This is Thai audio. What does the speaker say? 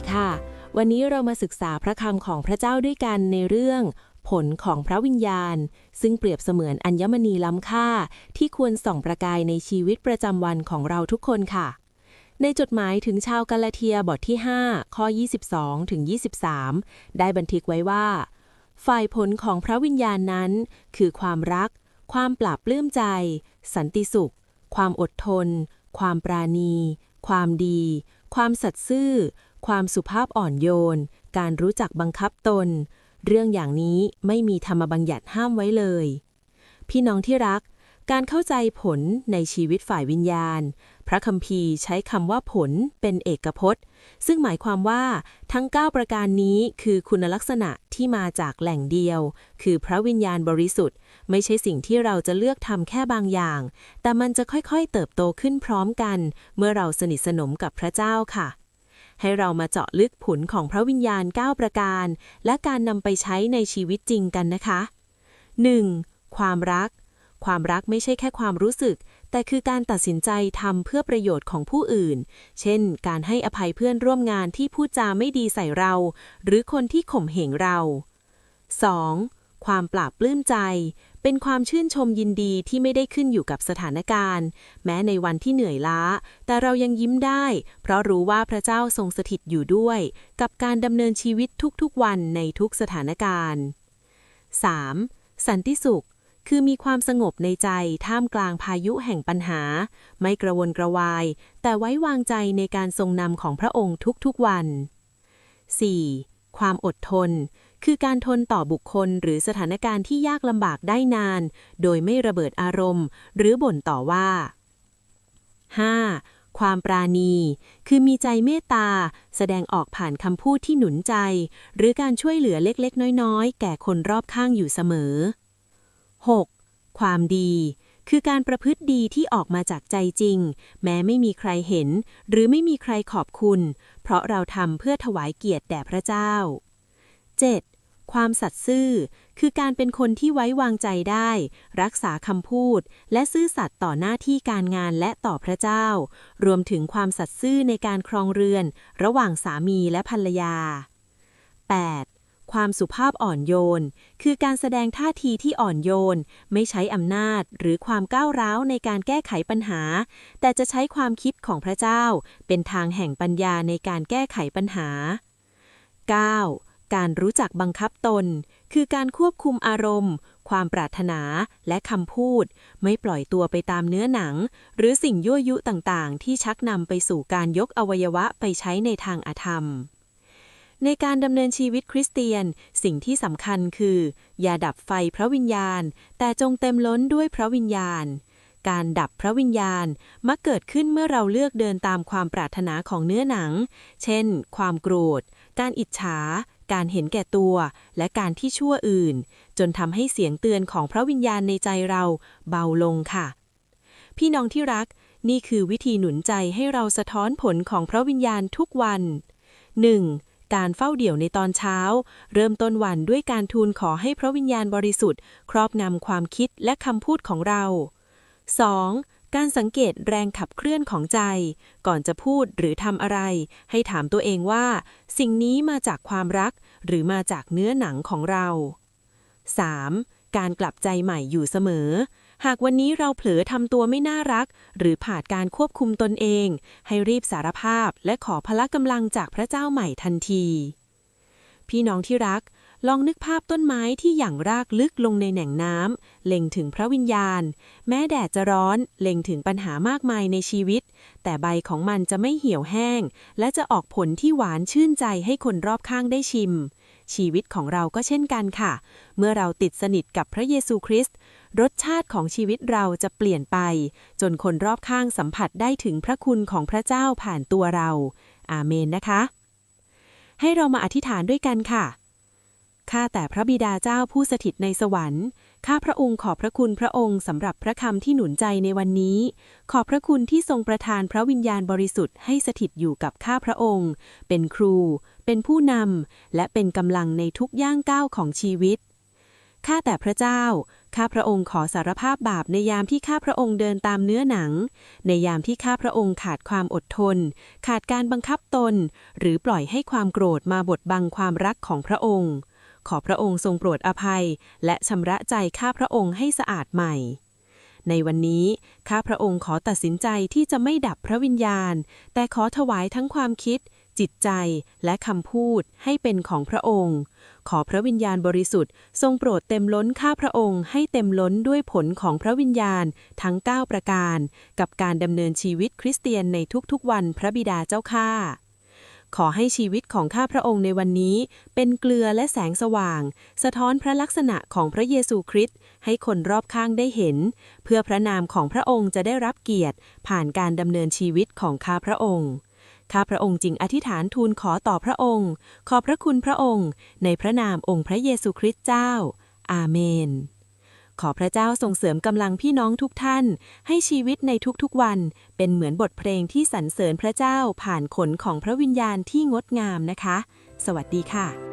ดีค่ะ วันนี้เรามาศึกษาพระคำของพระเจ้าด้วยกันในเรื่อง ผลของพระวิญญาณ ซึ่งเปรียบเสมือนอัญมณีล้ำค่า ที่ควรส่องประกายในชีวิตประจำวันของเราทุกคนค่ะ ในจดหมายถึงชาวกาลาเทียบทที่ 5 ข้อ 22 ถึง 23 ได้บันทึกไว้ว่า ฝ่ายผลของพระวิญญาณนั้น คือความรัก ความปราบปลื้มใจ สันติสุข ความอดทน ความปราณี ความดีความสัตย์ซื่อ ความสุภาพอ่อนโยน การรู้จักบังคับตน เรื่องอย่างนี้ไม่มีธรรมบัญญัติห้ามไว้เลย พี่น้องที่รัก การเข้าใจผลในชีวิตฝ่ายวิญญาณ พระคัมภีร์ใช้คำว่าผลเป็นเอกพจน์ ซึ่งหมายความว่าทั้ง 9 ประการนี้คือคุณลักษณะที่มาจากแหล่งเดียว คือพระวิญญาณบริสุทธิ์ ไม่ใช่สิ่งที่เราจะเลือกทำแค่บางอย่าง แต่มันจะค่อยๆ เติบโตขึ้นพร้อมกัน เมื่อเราสนิทสนมกับพระเจ้าค่ะ ให้เรามาเจาะลึกผลของพระวิญญาณ 9 ประการ และการนำไปใช้ในชีวิตจริงกันนะคะ 1. ความรัก ความรักไม่ใช่แค่ความรู้สึก แต่คือการตัดสินใจทำเพื่อประโยชน์ของผู้อื่น เช่น การให้อภัยเพื่อนร่วมงานที่พูดจาไม่ดีใส่เรา หรือคนที่ข่มเหงเรา 2. ความปราบปลื้มใจ เป็นความชื่นชมยินดีที่ไม่ได้ขึ้นอยู่กับสถานการณ์ แม้ในวันที่เหนื่อยล้า แต่เรายังยิ้มได้ เพราะรู้ว่าพระเจ้าทรงสถิตอยู่ด้วย กับการดำเนินชีวิตทุกๆวันในทุกสถานการณ์ 3. สันติสุข คือมีความสงบในใจท่ามกลางพายุแห่งปัญหา ไม่กระวนกระวาย แต่ไว้วางใจในการทรงนำของพระองค์ทุกๆวัน 4. ความอดทน คือการทนต่อบุคคลหรือสถานการณ์ที่ยากลำบากได้นาน โดยไม่ระเบิดอารมณ์ หรือบ่นต่อว่า 5. ความปราณี คือมีใจเมตตา แสดงออกผ่านคำพูดที่หนุนใจ หรือการช่วยเหลือเล็กๆ น้อยๆ แก่คนรอบข้างอยู่เสมอ 6. ความดี คือการประพฤติดีที่ออกมาจากใจจริง แม้ไม่มีใครเห็น หรือไม่มีใครขอบคุณ เพราะเราทำเพื่อถวายเกียรติแด่พระเจ้า 7. ความสัตย์ซื่อ คือการเป็นคนที่ไว้วางใจได้ รักษาคำพูด และซื่อสัตย์ต่อหน้าที่การงานและต่อพระเจ้า รวมถึงความสัตย์ซื่อในการครองเรือน ระหว่างสามีและภรรยา 8. ความสุภาพอ่อนโยน คือการแสดงท่าทีที่อ่อนโยน ไม่ใช้อำนาจหรือความก้าวร้าวในการแก้ไขปัญหา แต่จะใช้ความคิดของพระเจ้า เป็นทางแห่งปัญญาในการแก้ไขปัญหา 9. การรู้จักบังคับตน คือการควบคุมอารมณ์ ความปรารถนาและคำพูด ไม่ปล่อยตัวไปตามเนื้อหนัง หรือสิ่งยั่วยุต่างๆ ที่ชักนำไปสู่การยกอวัยวะไปใช้ในทางอาธรรม ในการดำเนินชีวิตคริสเตียน สิ่งที่สำคัญคือ อย่าดับไฟพระวิญญาณ แต่จงเต็มล้นด้วยพระวิญญาณการดับพระวิญญาณมักเกิดขึ้นเมื่อเราเลือกเดินตามความปรารถนาของเนื้อหนัง เช่น ความโกรธ การอิจฉา การเห็นแก่ตัว และการที่ชั่วอื่น จนทำให้เสียงเตือนของพระวิญญาณในใจเราเบาลงค่ะ พี่น้องที่รัก นี่คือวิธีหนุนใจให้เราสะท้อนผลของพระวิญญาณทุกวัน 1. การเฝ้าเดี่ยวในตอนเช้า เริ่มต้นวันด้วยการทูลขอให้พระวิญญาณบริสุทธิ์ ครอบงำความคิดและคำพูดของเรา 2. การสังเกตแรงขับเคลื่อนของใจ ก่อนจะพูดหรือทำอะไร ให้ถามตัวเองว่า สิ่งนี้มาจากความรัก หรือมาจากเนื้อหนังของเรา 3. การกลับใจใหม่อยู่เสมอ หากวันนี้เราเผลอทำตัวไม่น่ารัก หรือผ่านการควบคุมตนเอง ให้รีบสารภาพและขอพละกำลังจากพระเจ้าใหม่ทันที พี่น้องที่รัก ลองนึกภาพต้นไม้ที่หยั่งรากลึกลงในแหน่งน้ำเล็งถึงพระวิญญาณ แม้แดดจะร้อน เล็งถึงปัญหามากมายในชีวิต แต่ใบของมันจะไม่เหี่ยวแห้ง และจะออกผลที่หวานชื่นใจให้คนรอบข้างได้ชิม ชีวิตของเราก็เช่นกันค่ะ เมื่อเราติดสนิทกับพระเยซูคริสต์รสชาติของชีวิตเราจะเปลี่ยนไป จนคนรอบข้างสัมผัสได้ถึงพระคุณของพระเจ้าผ่านตัวเรา อาเมนนะคะ ให้เรามาอธิษฐานด้วยกันค่ะ ข้าแต่พระบิดาเจ้าผู้สถิตในสวรรค์ ข้าพระองค์ขอบพระคุณพระองค์สำหรับพระคำที่หนุนใจในวันนี้ ขอบพระคุณที่ทรงประทานพระวิญญาณบริสุทธิ์ให้สถิตอยู่กับข้าพระองค์ เป็นครู เป็นผู้นำ และเป็นกำลังในทุกย่างก้าวของชีวิต ข้าแต่พระเจ้า ข้าพระองค์ขอสารภาพบาปในยามที่ข้าพระองค์เดินตามเนื้อหนัง ในยามที่ข้าพระองค์ขาดความอดทน ขาดการบังคับตน หรือปล่อยให้ความโกรธมาบดบังความรักของพระองค์ ขอพระองค์ทรงโปรดอภัย และชำระใจข้าพระองค์ให้สะอาดใหม่ ในวันนี้ ข้าพระองค์ขอตัดสินใจที่จะไม่ดับพระวิญญาณ แต่ขอถวายทั้งความคิด จิตใจและคำพูดให้เป็นของพระองค์ ขอพระวิญญาณบริสุทธิ์ ทรงโปรดเต็มล้นข้าพระองค์ให้เต็มล้นด้วยผลของพระวิญญาณทั้ง 9 ประการ กับการดำเนินชีวิตคริสเตียนในทุกๆวันพระบิดาเจ้าข้า ขอให้ชีวิตของข้าพระองค์ในวันนี้ เป็นเกลือและแสงสว่าง สะท้อนพระลักษณะของพระเยซูคริสต์ให้คนรอบข้างได้เห็น เพื่อพระนามของพระองค์จะได้รับเกียรติ ผ่านการดำเนินชีวิตของข้าพระองค์ข้าพระองค์จึงอธิษฐานทูลขอต่อพระองค์ ขอพระคุณพระองค์ ในพระนามองค์พระเยซูคริสต์เจ้า อาเมน ขอพระเจ้าส่งเสริมกำลังพี่น้องทุกท่าน ให้ชีวิตในทุกๆวัน เป็นเหมือนบทเพลงที่สรรเสริญพระเจ้าผ่านขนของพระวิญญาณที่งดงามนะคะ สวัสดีค่ะ